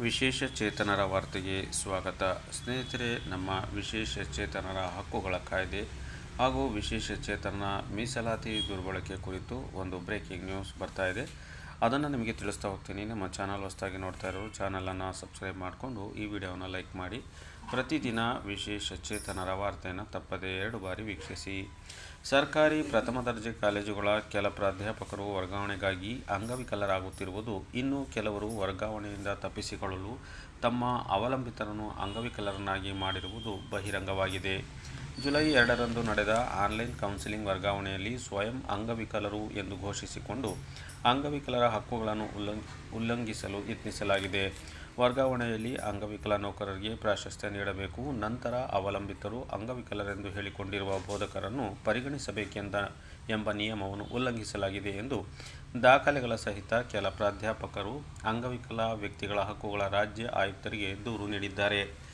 ವಿಶೇಷ ಚೇತನರ ವಾರ್ತೆಗೆ ಸ್ವಾಗತ. ಸ್ನೇಹಿತರೆ, ನಮ್ಮ ವಿಶೇಷ ಚೇತನರ ಹಕ್ಕುಗಳ ಕಾಯ್ದೆ ಹಾಗೂ ವಿಶೇಷ ಚೇತನ ಮೀಸಲಾತಿ ದುರ್ಬಳಕೆ ಕುರಿತು ಒಂದು ಬ್ರೇಕಿಂಗ್ ನ್ಯೂಸ್ ಬರ್ತಾ ಇದೆ. ಅದನ್ನು ನಿಮಗೆ ತಿಳಿಸ್ತಾ ಹೋಗ್ತೀನಿ. ನಮ್ಮ ಚಾನಲ್ ಹೊಸದಾಗಿ ನೋಡ್ತಾ ಇರೋರು ಚಾನಲನ್ನು ಸಬ್ಸ್ಕ್ರೈಬ್ ಮಾಡಿಕೊಂಡು ಈ ವಿಡಿಯೋವನ್ನು ಲೈಕ್ ಮಾಡಿ. ಪ್ರತಿದಿನ ವಿಶೇಷ ಚೇತನರ ವಾರ್ತೆಯನ್ನು ತಪ್ಪದೇ ಎರಡು ಬಾರಿ ವೀಕ್ಷಿಸಿ. ಸರ್ಕಾರಿ ಪ್ರಥಮ ದರ್ಜೆ ಕಾಲೇಜುಗಳ ಕೆಲ ಪ್ರಾಧ್ಯಾಪಕರು ವರ್ಗಾವಣೆಗಾಗಿ ಅಂಗವಿಕಲರಾಗುತ್ತಿರುವುದು ಇನ್ನು ಕೆಲವರು ವರ್ಗಾವಣೆಯಿಂದ ತಪ್ಪಿಸಿಕೊಳ್ಳಲು ತಮ್ಮ ಅವಲಂಬಿತರನ್ನು ಅಂಗವಿಕಲರನ್ನಾಗಿ ಮಾಡಿರುವುದು ಬಹಿರಂಗವಾಗಿದೆ. ಜುಲೈ ಎರಡರಂದು ನಡೆದ ಆನ್ಲೈನ್ ಕೌನ್ಸಿಲಿಂಗ್ ವರ್ಗಾವಣೆಯಲ್ಲಿ ಸ್ವಯಂ ಅಂಗವಿಕಲರು ಎಂದು ಘೋಷಿಸಿಕೊಂಡು ಅಂಗವಿಕಲರ ಹಕ್ಕುಗಳನ್ನು ಉಲ್ಲಂಘ ಉಲ್ಲಂಘಿಸಲು ಯತ್ನಿಸಲಾಗಿದೆ. ವರ್ಗಾವಣೆಯಲ್ಲಿ ಅಂಗವಿಕಲ ನೌಕರರಿಗೆ ಪ್ರಾಶಸ್ತ್ಯ ನೀಡಬೇಕು. ನಂತರ ಅವಲಂಬಿತರು ಅಂಗವಿಕಲರೆಂದು ಹೇಳಿಕೊಂಡಿರುವ ಬೋಧಕರನ್ನು ಪರಿಗಣಿಸಬೇಕೆಂದ ಎಂಬ ನಿಯಮವನ್ನು ಉಲ್ಲಂಘಿಸಲಾಗಿದೆ ಎಂದು ದಾಖಲೆಗಳ ಸಹಿತ ಕೆಲ ಪ್ರಾಧ್ಯಾಪಕರು ಅಂಗವಿಕಲ ವ್ಯಕ್ತಿಗಳ ಹಕ್ಕುಗಳ ರಾಜ್ಯ ಆಯುಕ್ತರಿಗೆ ದೂರು ನೀಡಿದ್ದಾರೆ.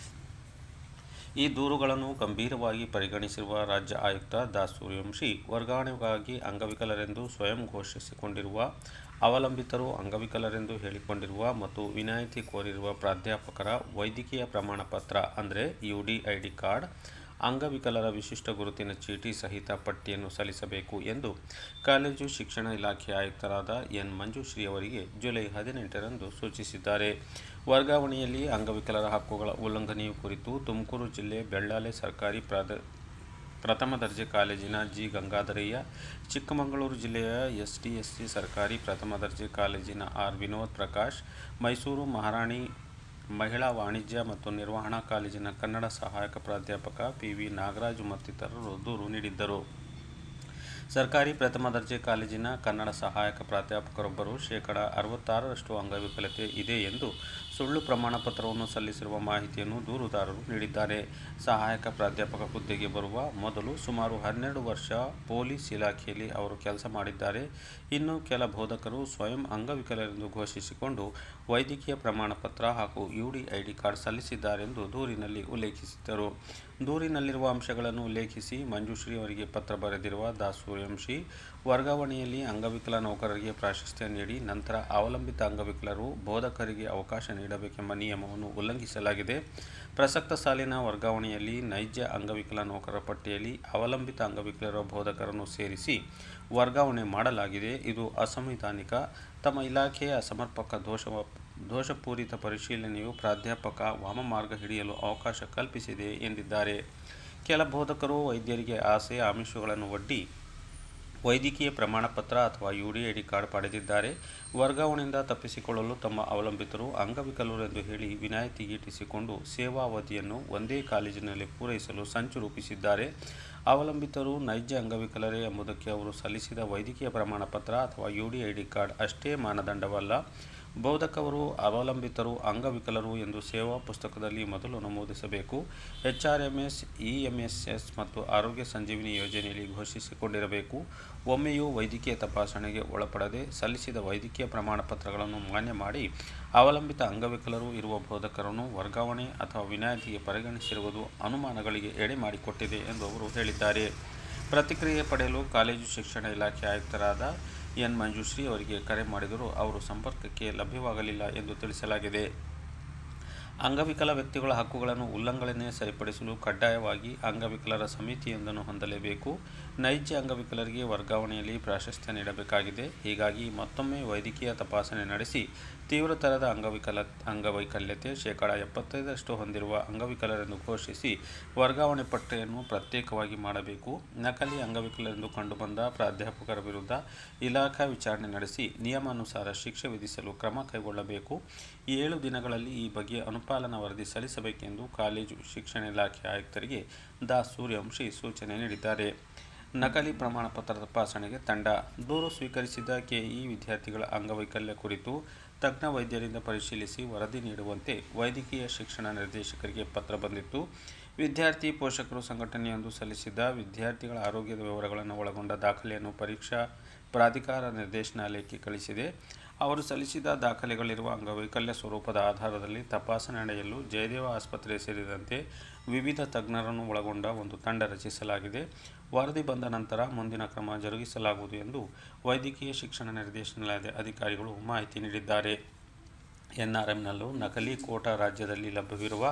ಈ ದೂರುಗಳನ್ನು ಗಂಭೀರವಾಗಿ ಪರಿಗಣಿಸಿರುವ ರಾಜ್ಯ ಆಯುಕ್ತ ದಾಸ್ ಸೂರ್ಯವಂಶಿ ವರ್ಗಾವಣೆಗಾಗಿ ಅಂಗವಿಕಲರೆಂದು ಸ್ವಯಂ ಘೋಷಿಸಿಕೊಂಡಿರುವ, ಅವಲಂಬಿತರು ಅಂಗವಿಕಲರೆಂದು ಹೇಳಿಕೊಂಡಿರುವ ಮತ್ತು ವಿನಾಯಿತಿ ಕೋರಿರುವ ಪ್ರಾಧ್ಯಾಪಕರ ವೈದ್ಯಕೀಯ ಪ್ರಮಾಣಪತ್ರ, ಅಂದರೆ U D I D card ಅಂಗವಿಕಲರ ವಿಶಿಷ್ಟ ಗುರುತಿನ ಚೀಟಿ ಸಹಿತ ಪಟ್ಟಿಯನ್ನು ಸಲ್ಲಿಸಬೇಕು ಎಂದು ಕಾಲೇಜು ಶಿಕ್ಷಣ ಇಲಾಖೆ ಆಯುಕ್ತರಾದ ಎನ್ ಮಂಜುಶ್ರೀ ಅವರಿಗೆ ಜುಲೈ ಹದಿನೆಂಟರಂದು ಸೂಚಿಸಿದ್ದಾರೆ. ವರ್ಗಾವಣೆಯಲ್ಲಿ ಅಂಗವಿಕಲರ ಹಕ್ಕುಗಳ ಉಲ್ಲಂಘನೆಯು ಕುರಿತು ತುಮಕೂರು ಜಿಲ್ಲೆ ಬೆಳ್ಳಾಲೆ ಸರ್ಕಾರಿ ಪ್ರಾದ, ಪ್ರಥಮ ದರ್ಜೆ ಕಾಲೇಜಿನ ಜಿ ಗಂಗಾಧರಯ್ಯ, ಚಿಕ್ಕಮಗಳೂರು ಜಿಲ್ಲೆಯ ಎಸ್ ಟಿ ಎಸ್ ಸಿ ಸರ್ಕಾರಿ ಪ್ರಥಮ ದರ್ಜೆ ಕಾಲೇಜಿನ ಆರ್ ವಿನೋದ್ ಪ್ರಕಾಶ್, ಮೈಸೂರು ಮಹಾರಾಣಿ ಮಹಿಳಾ ವಾಣಿಜ್ಯ ಮತ್ತು ನಿರ್ವಹಣಾ ಕಾಲೇಜಿನ ಕನ್ನಡ ಸಹಾಯಕ ಪ್ರಾಧ್ಯಾಪಕ ಪಿವಿ ನಾಗರಾಜು ಮತ್ತಿತರರು ದೂರು ನೀಡಿದ್ದರು. ಸರ್ಕಾರಿ ಪ್ರಥಮ ದರ್ಜೆ ಕಾಲೇಜಿನ ಕನ್ನಡ ಸಹಾಯಕ ಪ್ರಾಧ್ಯಾಪಕರೊಬ್ಬರು ಶೇಕಡಾ ಅರವತ್ತಾರರಷ್ಟು ಅಂಗವಿಕಲತೆ ಇದೆ ಎಂದು ಸುಳ್ಳು ಪ್ರಮಾಣ ಪತ್ರವನ್ನು ಸಲ್ಲಿಸಿರುವ ಮಾಹಿತಿಯನ್ನು ದೂರುದಾರರು ನೀಡಿದ್ದಾರೆ. ಸಹಾಯಕ ಪ್ರಾಧ್ಯಾಪಕ ಹುದ್ದೆಗೆ ಬರುವ ಮೊದಲು ಸುಮಾರು ಹನ್ನೆರಡು ವರ್ಷ ಪೊಲೀಸ್ ಇಲಾಖೆಯಲ್ಲಿ ಅವರು ಕೆಲಸ ಮಾಡಿದ್ದಾರೆ. ಇನ್ನು ಕೆಲ ಬೋಧಕರು ಸ್ವಯಂ ಅಂಗವಿಕಲರೆಂದು ಘೋಷಿಸಿಕೊಂಡು ವೈದ್ಯಕೀಯ ಪ್ರಮಾಣ ಪತ್ರ ಹಾಗೂ U D I D card ಸಲ್ಲಿಸಿದ್ದಾರೆಂದು ದೂರಿನಲ್ಲಿ ಉಲ್ಲೇಖಿಸಿದ್ದರು. ದೂರಿನಲ್ಲಿರುವ ಅಂಶಗಳನ್ನು ಉಲ್ಲೇಖಿಸಿ ಮಂಜುಶ್ರೀ ಅವರಿಗೆ ಪತ್ರ ಬರೆದಿರುವ ದಾಸೂರ್ಯಂಶಿ ವರ್ಗಾವಣೆಯಲ್ಲಿ ಅಂಗವಿಕಲ ನೌಕರರಿಗೆ ಪ್ರಾಶಸ್ತ್ಯ ನೀಡಿ, ನಂತರ ಅವಲಂಬಿತ ಅಂಗವಿಕಲರು ಬೋಧಕರಿಗೆ ಅವಕಾಶ ನೀಡಬೇಕೆಂಬ ನಿಯಮವನ್ನು ಉಲ್ಲಂಘಿಸಲಾಗಿದೆ. ಪ್ರಸಕ್ತ ಸಾಲಿನ ವರ್ಗಾವಣೆಯಲ್ಲಿ ನೈಜ ಅಂಗವಿಕಲ ನೌಕರರ ಪಟ್ಟಿಯಲ್ಲಿ ಅವಲಂಬಿತ ಅಂಗವಿಕಲರ ಬೋಧಕರನ್ನು ಸೇರಿಸಿ ವರ್ಗಾವಣೆ ಮಾಡಲಾಗಿದೆ. ಇದು ಅಸಂವಿಧಾನಿಕ, ತಮ್ಮ ಇಲಾಖೆಯ ಅಸಮರ್ಪಕ ದೋಷ, ದೋಷಪೂರಿತ ಪರಿಶೀಲನೆಯು ಪ್ರಾಧ್ಯಾಪಕ ವಾಮಮಾರ್ಗ ಹಿಡಿಯಲು ಅವಕಾಶ ಕಲ್ಪಿಸಿದೆ ಎಂದಿದ್ದಾರೆ. ಕೆಲ ಬೋಧಕರು ವೈದ್ಯರಿಗೆ ಆಸೆ, ಆಮಿಷಗಳನ್ನು ಒಡ್ಡಿ ವೈದ್ಯಕೀಯ ಪ್ರಮಾಣಪತ್ರ ಅಥವಾ U D I D card ಪಡೆದಿದ್ದಾರೆ. ವರ್ಗಾವಣೆಯಿಂದ ತಪ್ಪಿಸಿಕೊಳ್ಳಲು ತಮ್ಮ ಅವಲಂಬಿತರು ಅಂಗವಿಕಲರು ಎಂದು ಹೇಳಿ ವಿನಾಯಿತಿ ಈಟಿಸಿಕೊಂಡು ಸೇವಾವಧಿಯನ್ನು ಒಂದೇ ಕಾಲೇಜಿನಲ್ಲಿ ಪೂರೈಸಲು ಸಂಚು ರೂಪಿಸಿದ್ದಾರೆ. ಅವಲಂಬಿತರು ನೈಜ ಅಂಗವಿಕಲರೇ ಎಂಬುದಕ್ಕೆ ಅವರು ಸಲ್ಲಿಸಿದ ವೈದ್ಯಕೀಯ ಪ್ರಮಾಣಪತ್ರ ಅಥವಾ U D I D card ಅಷ್ಟೇ ಮಾನದಂಡವಲ್ಲ. ಬೋಧಕವರು, ಅವಲಂಬಿತರು, ಅಂಗವಿಕಲರು ಎಂದು ಸೇವಾ ಪುಸ್ತಕದಲ್ಲಿ ಮೊದಲು ನಮೂದಿಸಬೇಕು. H R M S, E M S S ಮತ್ತು ಆರೋಗ್ಯ ಸಂಜೀವಿನಿ ಯೋಜನೆಯಲ್ಲಿ ಘೋಷಿಸಿಕೊಂಡಿರಬೇಕು. ಒಮ್ಮೆಯೂ ವೈದ್ಯಕೀಯ ತಪಾಸಣೆಗೆ ಒಳಪಡದೆ ಸಲ್ಲಿಸಿದ ವೈದ್ಯಕೀಯ ಪ್ರಮಾಣಪತ್ರಗಳನ್ನು ಮಾನ್ಯ ಮಾಡಿ ಅವಲಂಬಿತ ಅಂಗವಿಕಲರು ಇರುವ ಬೋಧಕರನ್ನು ವರ್ಗಾವಣೆ ಅಥವಾ ವಿನಾಯಿತಿಗೆ ಪರಿಗಣಿಸಿರುವುದು ಅನುಮಾನಗಳಿಗೆ ಎಡೆ ಮಾಡಿಕೊಟ್ಟಿದೆ ಎಂದು ಅವರು ಹೇಳಿದ್ದಾರೆ. ಪ್ರತಿಕ್ರಿಯೆ ಪಡೆಯಲು ಕಾಲೇಜು ಶಿಕ್ಷಣ ಇಲಾಖೆ ಆಯುಕ್ತರಾದ ಎನ್ ಮಂಜುಶ್ರೀ ಅವರಿಗೆ ಕರೆ ಮಾಡಿದರೂ ಅವರು ಸಂಪರ್ಕಕ್ಕೆ ಲಭ್ಯವಾಗಲಿಲ್ಲ ಎಂದು ತಿಳಿಸಲಾಗಿದೆ. ಅಂಗವಿಕಲ ವ್ಯಕ್ತಿಗಳ ಹಕ್ಕುಗಳನ್ನು ಉಲ್ಲಂಘನೆ ಸರಿಪಡಿಸಲು ಕಡ್ಡಾಯವಾಗಿ ಅಂಗವಿಕಲರ ಸಮಿತಿಯೊಂದನ್ನು ಹೊಂದಲೇಬೇಕು. ನೈಜ ಅಂಗವಿಕಲರಿಗೆ ವರ್ಗಾವಣೆಯಲ್ಲಿ ಪ್ರಾಶಸ್ತ್ಯ ನೀಡಬೇಕಾಗಿದೆ. ಹೀಗಾಗಿ ಮತ್ತೊಮ್ಮೆ ವೈದ್ಯಕೀಯ ತಪಾಸಣೆ ನಡೆಸಿ ತೀವ್ರತರದ ಅಂಗವಿಕಲ, ಅಂಗವೈಕಲ್ಯತೆ ಶೇಕಡ ಎಪ್ಪತ್ತೈದರಷ್ಟು ಹೊಂದಿರುವ ಅಂಗವಿಕಲರೆಂದು ಘೋಷಿಸಿ ವರ್ಗಾವಣೆ ಪಟ್ಟಿಯನ್ನು ಪ್ರತ್ಯೇಕವಾಗಿ ಮಾಡಬೇಕು. ನಕಲಿ ಅಂಗವಿಕಲರೆಂದು ಕಂಡುಬಂದ ಪ್ರಾಧ್ಯಾಪಕರ ವಿರುದ್ಧ ಇಲಾಖಾ ವಿಚಾರಣೆ ನಡೆಸಿ ನಿಯಮಾನುಸಾರ ಶಿಕ್ಷೆ ವಿಧಿಸಲು ಕ್ರಮ ಕೈಗೊಳ್ಳಬೇಕು. ಏಳು ದಿನಗಳಲ್ಲಿ ಈ ಬಗ್ಗೆ ಅನುಪಾಲನಾ ವರದಿ ಸಲ್ಲಿಸಬೇಕೆಂದು ಕಾಲೇಜು ಶಿಕ್ಷಣ ಇಲಾಖೆ ಆಯುಕ್ತರಿಗೆ ದಾಸ್ ಸೂರ್ಯವಂಶಿ ಸೂಚನೆ ನೀಡಿದ್ದಾರೆ. ನಕಲಿ ಪ್ರಮಾಣ ಪತ್ರ ತಪಾಸಣೆಗೆ ತಂಡ ದೂರು ಸ್ವೀಕರಿಸಿದ ಕೆಇ ವಿದ್ಯಾರ್ಥಿಗಳ ಅಂಗವೈಕಲ್ಯ ಕುರಿತು ತಜ್ಞ ವೈದ್ಯರಿಂದ ಪರಿಶೀಲಿಸಿ ವರದಿ ನೀಡುವಂತೆ ವೈದ್ಯಕೀಯ ಶಿಕ್ಷಣ ನಿರ್ದೇಶಕರಿಗೆ ಪತ್ರ ಬಂದಿತ್ತು. ವಿದ್ಯಾರ್ಥಿ ಪೋಷಕರು ಸಂಘಟನೆಯೊಂದು ಸಲ್ಲಿಸಿದ್ದ ವಿದ್ಯಾರ್ಥಿಗಳ ಆರೋಗ್ಯದ ವಿವರಗಳನ್ನು ಒಳಗೊಂಡ ದಾಖಲೆಯನ್ನು ಪರೀಕ್ಷಾ ಪ್ರಾಧಿಕಾರ ನಿರ್ದೇಶನಾಲಯಕ್ಕೆ ಕಳಿಸಿದೆ. ಅವರು ಸಲ್ಲಿಸಿದ ದಾಖಲೆಗಳಿರುವ ಅಂಗವೈಕಲ್ಯ ಸ್ವರೂಪದ ಆಧಾರದಲ್ಲಿ ತಪಾಸಣೆ ನಡೆಯಲು ಜಯದೇವ ಆಸ್ಪತ್ರೆ ಸೇರಿದಂತೆ ವಿವಿಧ ತಜ್ಞರನ್ನು ಒಳಗೊಂಡ ಒಂದು ತಂಡ ರಚಿಸಲಾಗಿದೆ. ವರದಿ ಬಂದ ನಂತರ ಮುಂದಿನ ಕ್ರಮ ಜರುಗಿಸಲಾಗುವುದು ಎಂದು ವೈದ್ಯಕೀಯ ಶಿಕ್ಷಣ ನಿರ್ದೇಶನಾಲಯದ ಅಧಿಕಾರಿಗಳು ಮಾಹಿತಿ ನೀಡಿದ್ದಾರೆ. ಎನ್ಆರ್ಎಂನಲ್ಲೂ ನಕಲಿ ಕೋಟಾ ರಾಜ್ಯದಲ್ಲಿ ಲಭ್ಯವಿರುವ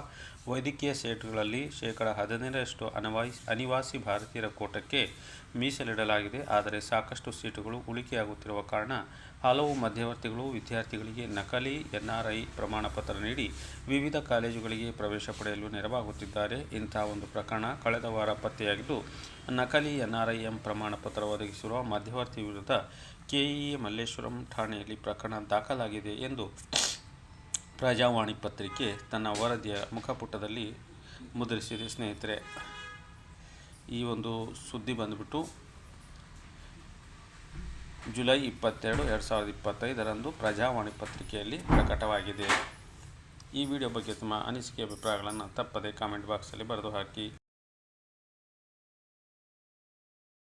ವೈದ್ಯಕೀಯ ಸೀಟುಗಳಲ್ಲಿ ಶೇಕಡ ಹದಿನೈದರಷ್ಟು ಅನವಾಯಿ, ಅನಿವಾಸಿ ಭಾರತೀಯರ ಕೋಟಕ್ಕೆ ಮೀಸಲಿಡಲಾಗಿದೆ. ಆದರೆ ಸಾಕಷ್ಟು ಸೀಟುಗಳು ಉಳಿಕೆಯಾಗುತ್ತಿರುವ ಕಾರಣ ಹಲವು ಮಧ್ಯವರ್ತಿಗಳು, ವಿದ್ಯಾರ್ಥಿಗಳಿಗೆ ನಕಲಿ ಎನ್ಆರ್ಐ ಪ್ರಮಾಣಪತ್ರ ನೀಡಿ ವಿವಿಧ ಕಾಲೇಜುಗಳಿಗೆ ಪ್ರವೇಶ ಪಡೆಯಲು ನೆರವಾಗುತ್ತಿದ್ದಾರೆ. ಇಂತಹ ಒಂದು ಪ್ರಕರಣ ಕಳೆದ ವಾರ ಪತ್ತೆಯಾಗಿದ್ದು, ನಕಲಿ ಎನ್ಆರ್ಐಎಂ ಪ್ರಮಾಣಪತ್ರ ಒದಗಿಸಿರುವ ಮಧ್ಯವರ್ತಿ ವಿರುದ್ಧ ಕೆಇಎ ಮಲ್ಲೇಶ್ವರಂ ಠಾಣೆಯಲ್ಲಿ ಪ್ರಕರಣ ದಾಖಲಾಗಿದೆ ಎಂದು ಪ್ರಜಾವಾಣಿ ಪತ್ರಿಕೆ ತನ್ನ ವರದಿಯ ಮುಖಪುಟದಲ್ಲಿ ಮುದ್ರಿಸಿದೆ, ಸ್ನೇಹಿತರೆ. ಈ ಒಂದು ಸುದ್ದಿ ಬಂದುಬಿಟ್ಟು, ಜುಲೈ ಇಪ್ಪತ್ತೆರಡು, ಎರಡು ಸಾವಿರದ ಇಪ್ಪತ್ತೈದರಂದು ಪ್ರಜಾವಾಣಿ ಪತ್ರಿಕೆಯಲ್ಲಿ ಪ್ರಕಟವಾಗಿದೆ. ಈ ವಿಡಿಯೋ ಬಗ್ಗೆ ತಮ್ಮ ಅನಿಸಿಕೆ, ಅಭಿಪ್ರಾಯಗಳನ್ನು ತಪ್ಪದೆ ಕಾಮೆಂಟ್ ಬಾಕ್ಸಲ್ಲಿ ಬರೆದು ಹಾಕಿ.